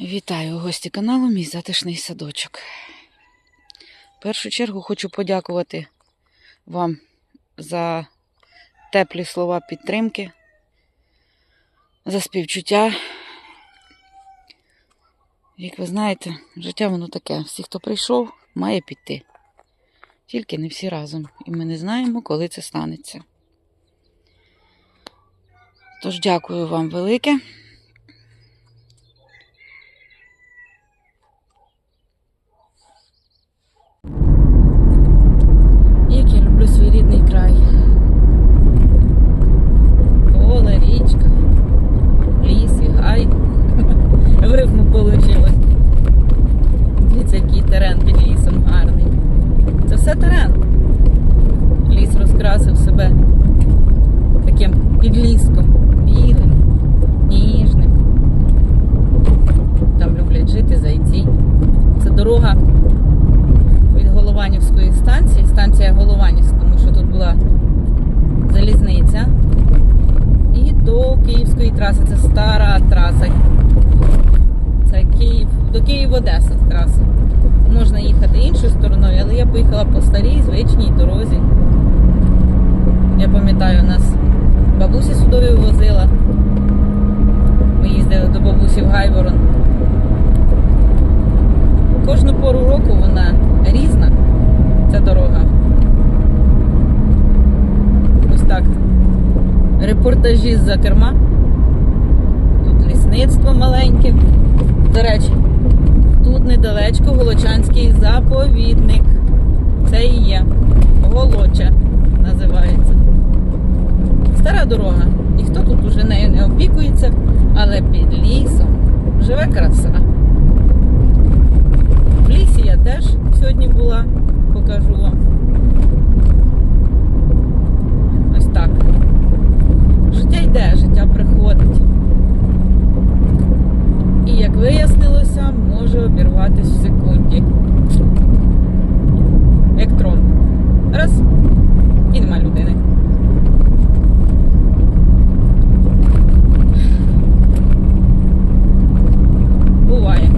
Вітаю гості каналу Мій затишний садочок. В першу чергу хочу подякувати вам за теплі слова підтримки, за співчуття. Як ви знаєте, життя воно таке. Всі, хто прийшов, має піти. Тільки не всі разом. І ми не знаємо, коли це станеться. Тож дякую вам велике. Голованівської станції, станція Голованівська, тому що тут була залізниця. І до Київської траси. Це стара траса. Це Київ, до Київ-Одеса траса. Можна їхати іншою стороною, але я поїхала по старій, звичній дорозі. Я пам'ятаю, нас бабусі судові возила. Ми їздили до бабусі в Гайворон. Кожну пору року вона різна, ця дорога. Ось так. Репортажі з-за керма. Тут лісництво маленьке. До речі, тут недалечко Голочанський заповідник. Це і є. Голоча називається. Стара дорога. Ніхто тут уже нею не опікується, але під лісом живе краса. В лісі я теж сьогодні була, покажу вам. Ось так. Життя йде, життя приходить. І як вияснилося, може обірватися в секунді. Як трон. Раз. І нема людини. Буває.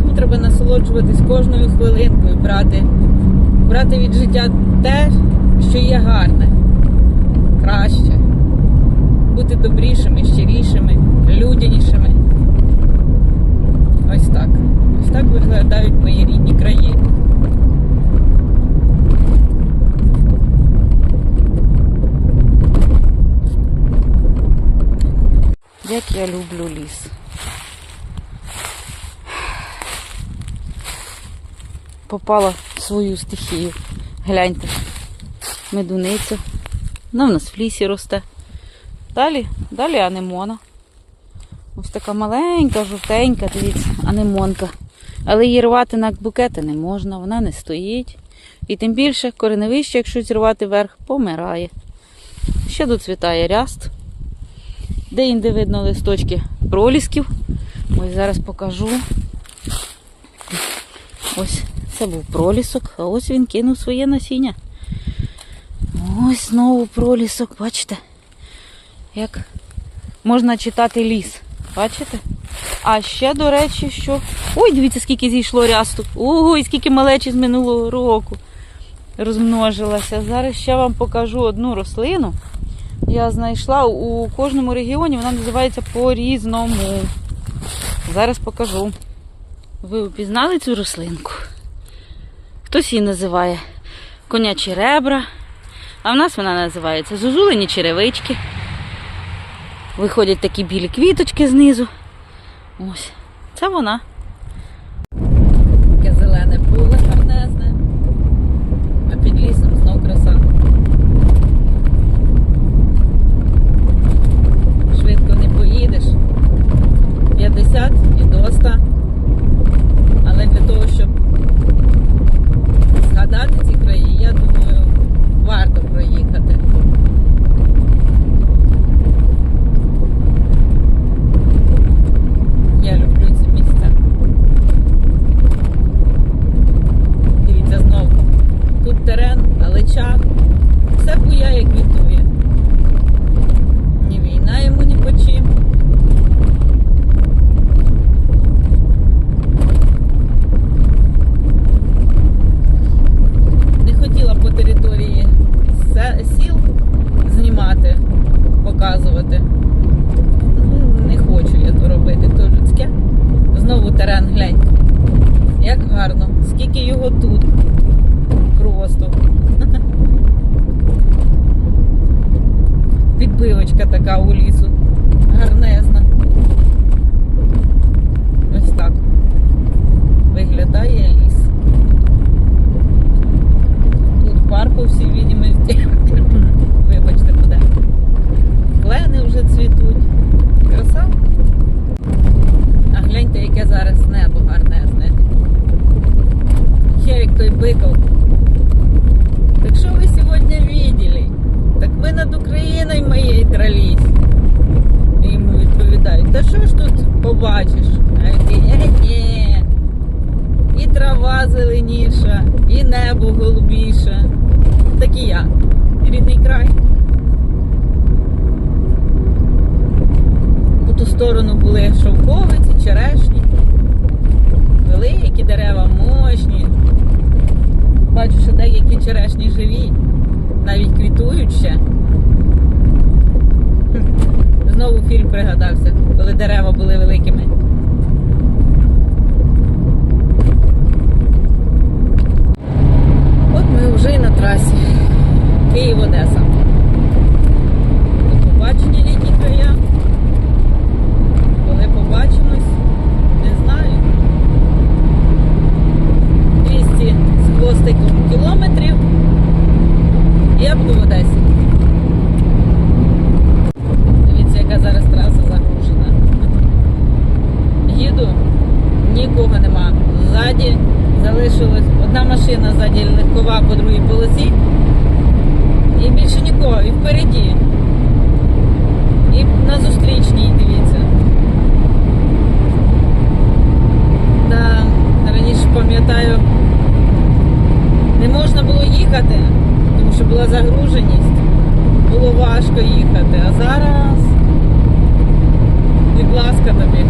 Тому треба насолоджуватись кожною хвилинкою, брати, брати від життя те, що є гарне, краще, бути добрішими, щирішими, людянішими. Ось так. Ось так виглядають мої рідні краї. Як я люблю ліс. попала в свою стихію. Гляньте, медуниця. Вона в нас в лісі росте. Далі, далі анемона. Ось така маленька, жовтенька, дивіться, анемонка. Але її рвати на букети не можна, вона не стоїть. І тим більше кореневище, якщо зірвати вверх, помирає. Ще доцвітає ряст. Де-інде видно листочки пролісків. Ось зараз покажу. Ось це був пролісок, а ось він кинув своє насіння. Ось знову пролісок, бачите? Як можна читати ліс. Бачите? А ще, до речі, що. Ой, дивіться, скільки зійшло рясту. Ой, скільки малечі з минулого року розмножилася. Зараз ще вам покажу одну рослину. Я знайшла у кожному регіоні, вона називається по-різному. Зараз покажу. Ви впізнали цю рослинку? Хтось її називає конячі ребра, а в нас вона називається зозулені черевички. Виходять такі білі квіточки знизу. Ось, це вона. просто. Підбивочка така у лісу. Гарнезна. Ось так. Виглядає ліс. Тут парк по всій відомості. Вибачте, буде. Клени вже цвітуть. Краса. А гляньте, яке зараз небо гарнезне. Ще як той бикав. Рідний. По ту сторону були шовковиці, черешні. Великі дерева, мощні. Бачу, що деякі черешні живі, навіть квітують ще. Знову фільм пригадався, коли дерева були великими. От ми вже і на трасі. Київ-Одеса. До побачення літні края. Коли побачимось, не знаю. 200 з хвостиком кілометрів. Я буду в Одесі. Дивіться, яка зараз траса загружена. Їду, нікого нема. Ззаді залишилась одна машина ззаді легкова по другій полосі. І більше нікого. І впереді. І на зустрічній, дивіться. Да, раніше пам'ятаю, не можна було їхати, тому що була загруженість. Було важко їхати. А зараз, будь ласка, тобі.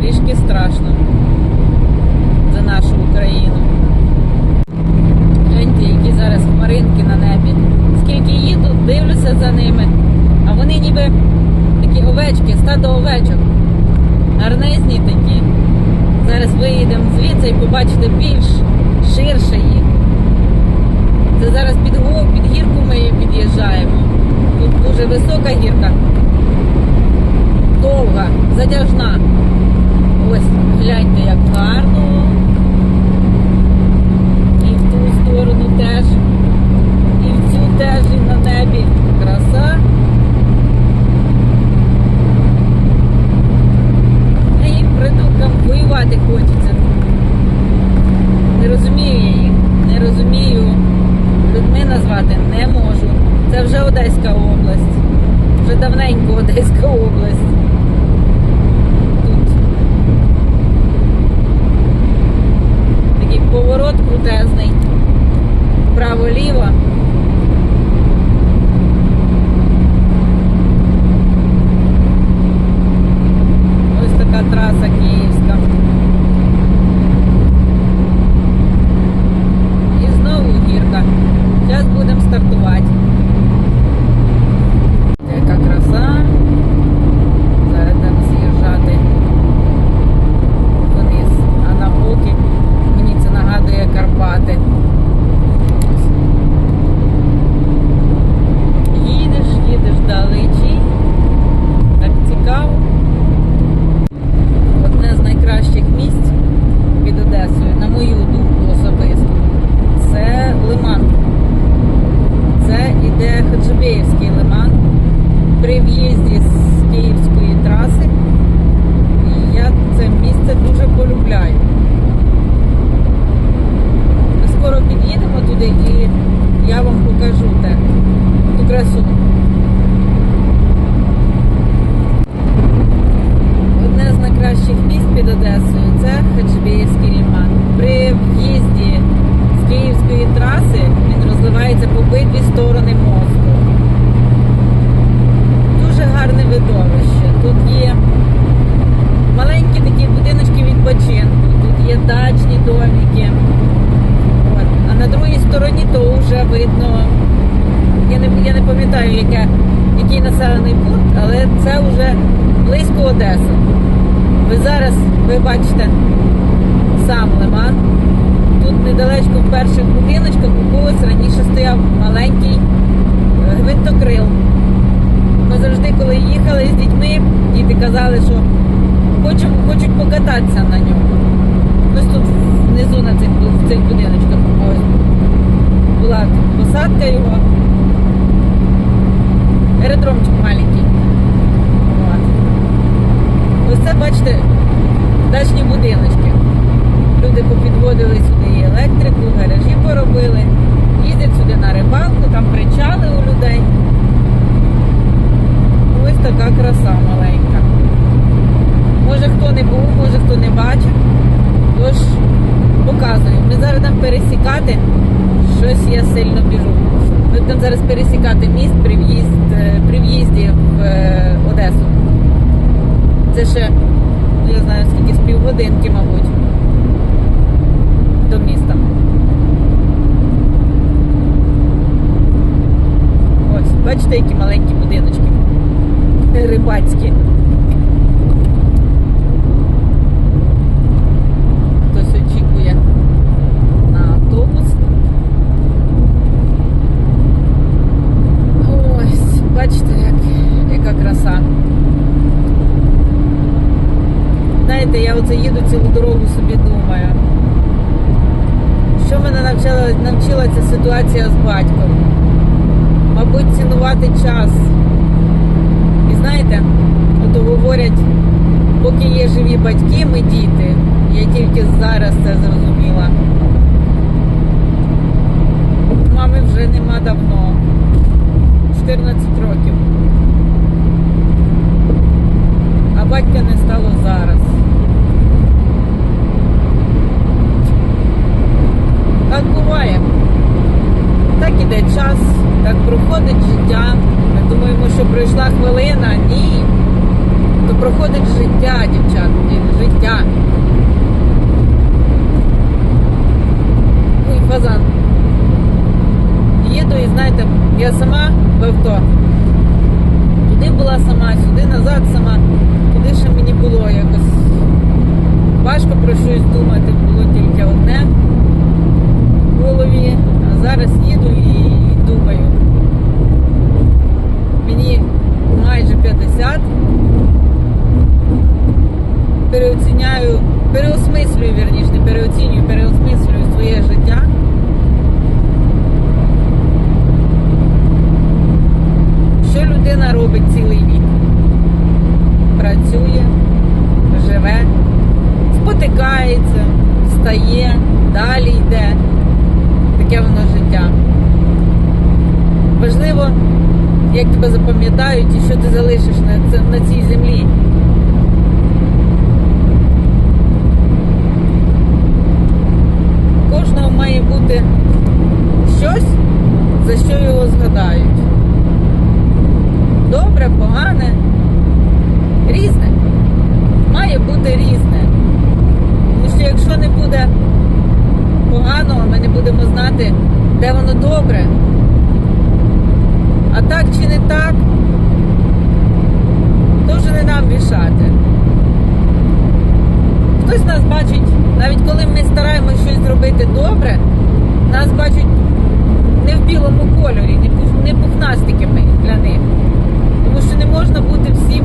Трішки страшно за нашу Україну. Гляньте, які зараз хмаринки на небі. Скільки їду, дивлюся за ними. А вони ніби такі овечки, стадо овечок. Гарнезні такі. Зараз звідси і побачите більш ширше їх. Це зараз під, під гірку ми під'їжджаємо. Тут дуже висока гірка, довга, затяжна. Ось гляньте, як гарно. І в ту сторону теж. І в цю теж і на небі. Краса. А їм придуркам воювати хочеться. Не розумію я їх. Не розумію. Людьми назвати не можу. Це вже Одеська область. Вже давненько Одеська область. Тут такий поворот крутезний. Право-ліво. Ось така траса київська. І знову гірка. Зараз будемо стартувати. Яка краса. Зараз там з'їжджати вниз. А на боки мені це нагадує Карпати. Їдеш, їдеш далечі. Так цікаво. Одне з найкращих місць під Одесою, на мою думку особисто, це лиман. Це іде Хаджибеївський лиман. При в'їзді з Київської траси. І я це місце дуже полюбляю. Ми скоро під'їдемо і я вам покажу те, ту красу. Одне з найкращих місць під Одесою це Хаджибеївський ліман. При в'їзді з Київської траси він розливається по обидві сторони мосту. Дуже гарне видовище. Тут є маленькі такі будиночки відпочинку, тут є дачні домики. От. А на другій стороні то вже видно, я не, я не пам'ятаю, яке, який населений пункт, але це вже близько Одеси. Ви зараз ви бачите сам лиман. Тут недалечко в перших будиночках у когось раніше стояв маленький е, гвинтокрил. Ми завжди, коли їхали з дітьми, діти казали, що хочуть, хочуть покататися на ньому. Ось тут внизу на цих, в цих будиночках ось була посадка його. Це ще, ну я знаю, скільки з півгодинки, мабуть, до міста. Ось, бачите, які маленькі будиночки. Рибацькі. Хтось очікує на автобус. Ось, бачите, як, яка краса. Знаєте, я оце їду цілу дорогу собі думаю. Що мене навчила, навчила ця ситуація з батьком? Мабуть, цінувати час. І знаєте, от говорять, поки є живі батьки, ми діти. Я тільки зараз це зрозуміла. Мами вже нема давно. 14 років. А батька не стало зараз. Так буває. Так іде час, так проходить життя. Ми думаємо, що пройшла хвилина. Ні. То проходить життя, дівчат, життя. Ой, фазан. Їду і знаєте, я сама в авто. Туди була сама, сюди назад сама. Куди ще мені було якось важко про щось думати, було тільки одне в голові. А зараз їду і думаю. Мені майже 50. Переоціняю, переосмислюю, вірніше, не переоцінюю, переосмислюю своє життя. Що людина робить цілий вік? Працює, живе, спотикається, встає, далі йде. Таке воно життя. Важливо, як тебе запам'ятають і що ти залишиш на, на цій землі. У Кожного має бути щось, за що його згадають. Добре, погане, різне. Має бути різне. Тому що якщо не буде поганого, ми не будемо знати, де воно добре. А так чи не так, то вже не нам рішати. Хтось нас бачить, навіть коли ми стараємося щось зробити добре, нас бачать не в білому кольорі, не пух- пухнастиками для них. Тому що не можна бути всім,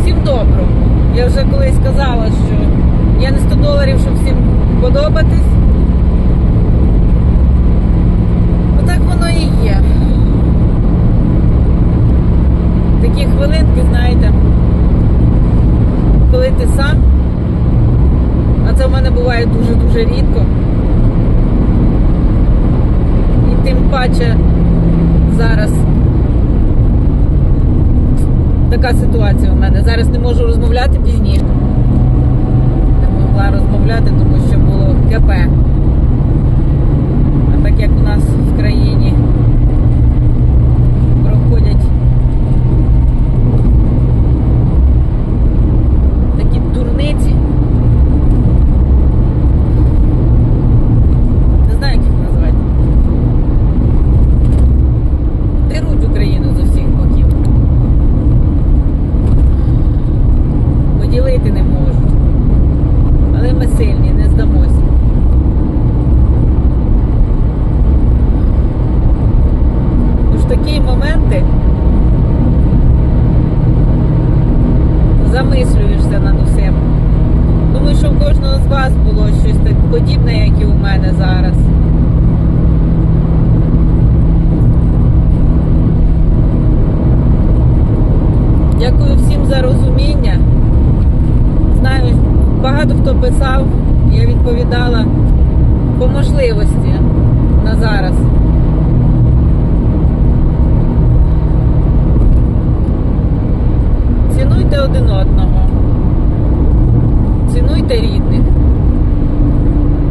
всім добрим. Я вже колись сказала, що я не 100 доларів, щоб всім подобатись. Отак воно і є. Такі хвилинки, знаєте, коли ти сам, а це в мене буває дуже-дуже рідко. І тим паче зараз така ситуація у мене. Зараз не можу розмовляти пізніше. Не могла розмовляти, тому що було КП. А так як у нас в країні проходять такі дурниці. Не знаю, як їх назвати. Деруть Україну з усіх боків. Поділити не можуть. Але ми сильні, не здамося. Тож такі моменти замислюєшся над усім. Думаю, що в кожного з вас було щось так подібне, як і у мене зараз. Дякую всім за розуміння. Знаю, багато хто писав, я відповідала по можливості на зараз. Любте рідних.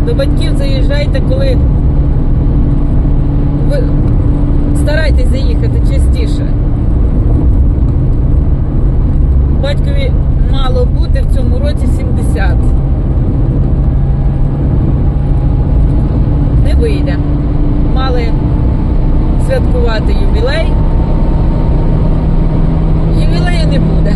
До батьків заїжджайте, коли ви старайтесь заїхати частіше. Батькові мало бути в цьому році 70. Не вийде. Мали святкувати ювілей. Ювілею не буде.